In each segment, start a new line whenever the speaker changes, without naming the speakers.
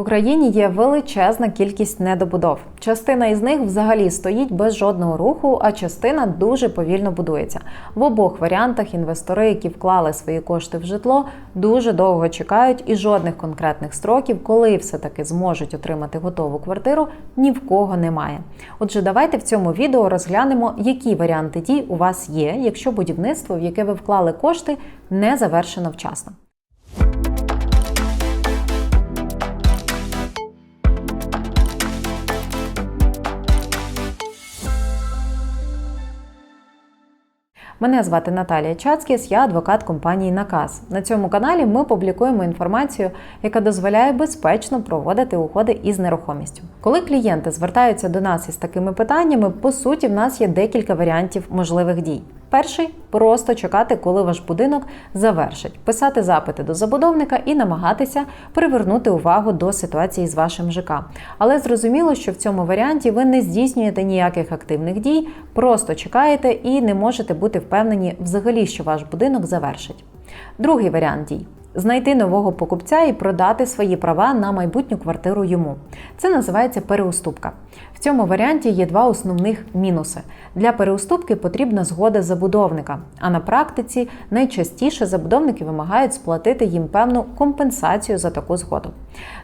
Україні є величезна кількість недобудов. Частина із них взагалі стоїть без жодного руху, а частина дуже повільно будується. В обох варіантах інвестори, які вклали свої кошти в житло, дуже довго чекають, і жодних конкретних строків, коли все таки зможуть отримати готову квартиру, ні в кого немає. Отже, давайте в цьому відео розглянемо, які варіанти дій у вас є, якщо будівництво, в яке ви вклали кошти, не завершено вчасно. Мене звати Наталія Чацкіс, я адвокат компанії Наказ. На цьому каналі ми публікуємо інформацію, яка дозволяє безпечно проводити угоди із нерухомістю. Коли клієнти звертаються до нас із такими питаннями, по суті, в нас є декілька варіантів можливих дій. Перший просто чекати, коли ваш будинок завершить, писати запити до забудовника і намагатися привернути увагу до ситуації з вашим ЖК. Але зрозуміло, що в цьому варіанті ви не здійснюєте ніяких активних дій, просто чекаєте і не можете бути впевнені взагалі, що ваш будинок завершить. Другий варіант дій. Знайти нового покупця і продати свої права на майбутню квартиру йому. Це називається переуступка. В цьому варіанті є два основних мінуси. Для переуступки потрібна згода забудовника, а на практиці найчастіше забудовники вимагають сплатити їм певну компенсацію за таку згоду.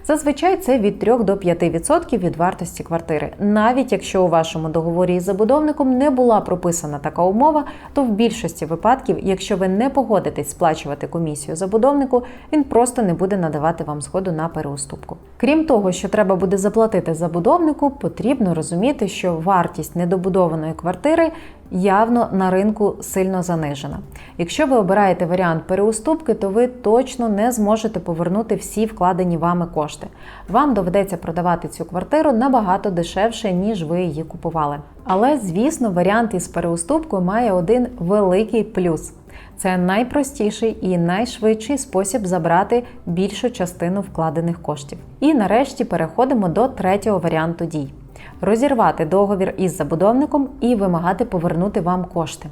Зазвичай це від 3 до 5% від вартості квартири. Навіть якщо у вашому договорі із забудовником не була прописана така умова, то в більшості випадків, якщо ви не погодитесь сплачувати комісію забудовнику, він просто не буде надавати вам згоду на переуступку. Крім того, що треба буде заплатити забудовнику, потрібно розуміти, що вартість недобудованої квартири явно на ринку сильно занижена. Якщо ви обираєте варіант переуступки, то ви точно не зможете повернути всі вкладені вами кошти. Вам доведеться продавати цю квартиру набагато дешевше, ніж ви її купували. Але, звісно, варіант із переуступкою має один великий плюс. Це найпростіший і найшвидший спосіб забрати більшу частину вкладених коштів. І нарешті переходимо до третього варіанту дій розірвати договір із забудовником і вимагати повернути вам кошти.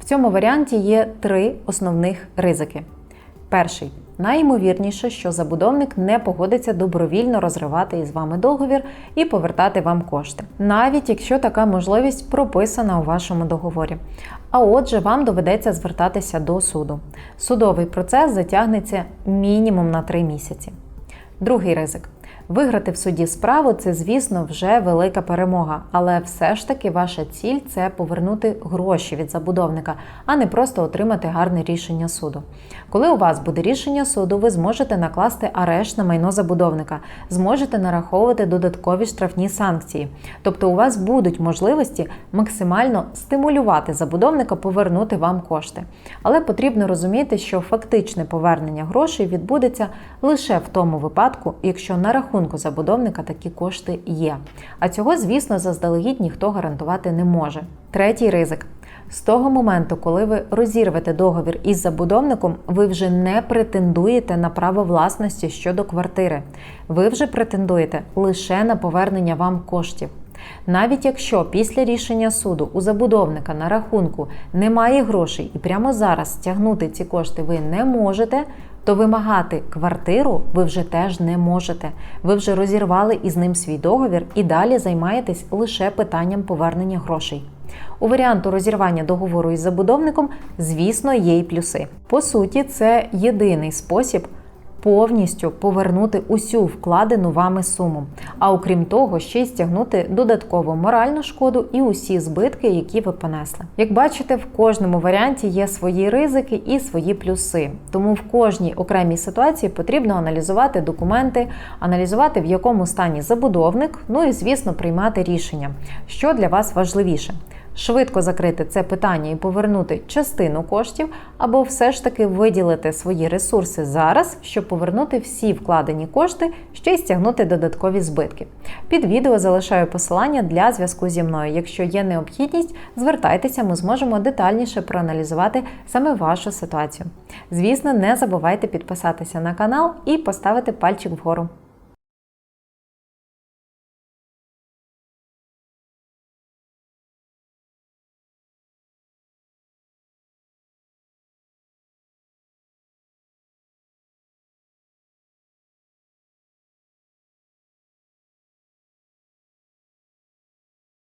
В цьому варіанті є три основних ризики. Перший найімовірніше, що забудовник не погодиться добровільно розривати із вами договір і повертати вам кошти, навіть якщо така можливість прописана у вашому договорі. А отже, вам доведеться звертатися до суду. Судовий процес затягнеться мінімум на 3 місяці. Другий ризик. Виграти в суді справу це, звісно, вже велика перемога, але все ж таки ваша ціль це повернути гроші від забудовника, а не просто отримати гарне рішення суду. Коли у вас буде рішення суду, ви зможете накласти арешт на майно забудовника, зможете нараховувати додаткові штрафні санкції. Тобто у вас будуть можливості максимально стимулювати забудовника повернути вам кошти. Але потрібно розуміти, що фактичне повернення грошей відбудеться лише в тому випадку, якщо на рахунок рахунку забудовника такі кошти є. А цього, звісно, заздалегідь ніхто гарантувати не може. Третій ризик. З того моменту, коли ви розірвете договір із забудовником, ви вже не претендуєте на право власності щодо квартири. Ви вже претендуєте лише на повернення вам коштів. Навіть якщо після рішення суду у забудовника на рахунку немає грошей і прямо зараз стягнути ці кошти ви не можете, то вимагати квартиру ви вже теж не можете. Ви вже розірвали із ним свій договір і далі займаєтесь лише питанням повернення грошей. У варіанту розірвання договору із забудовником, звісно, є й плюси. По суті, це єдиний спосіб повністю повернути усю вкладену вами суму. А окрім того, ще й стягнути додаткову моральну шкоду і усі збитки, які ви понесли. Як бачите, в кожному варіанті є свої ризики і свої плюси. Тому в кожній окремій ситуації потрібно аналізувати документи, аналізувати в якому стані забудовник, ну і звісно, приймати рішення, що для вас важливіше швидко закрити це питання і повернути частину коштів, або все ж таки виділити свої ресурси зараз, щоб повернути всі вкладені кошти, ще й стягнути додаткові збитки. Під відео залишаю посилання для зв'язку зі мною. Якщо є необхідність, звертайтеся, ми зможемо детальніше проаналізувати саме вашу ситуацію. Звісно, не забувайте підписатися на канал і поставити пальчик вгору.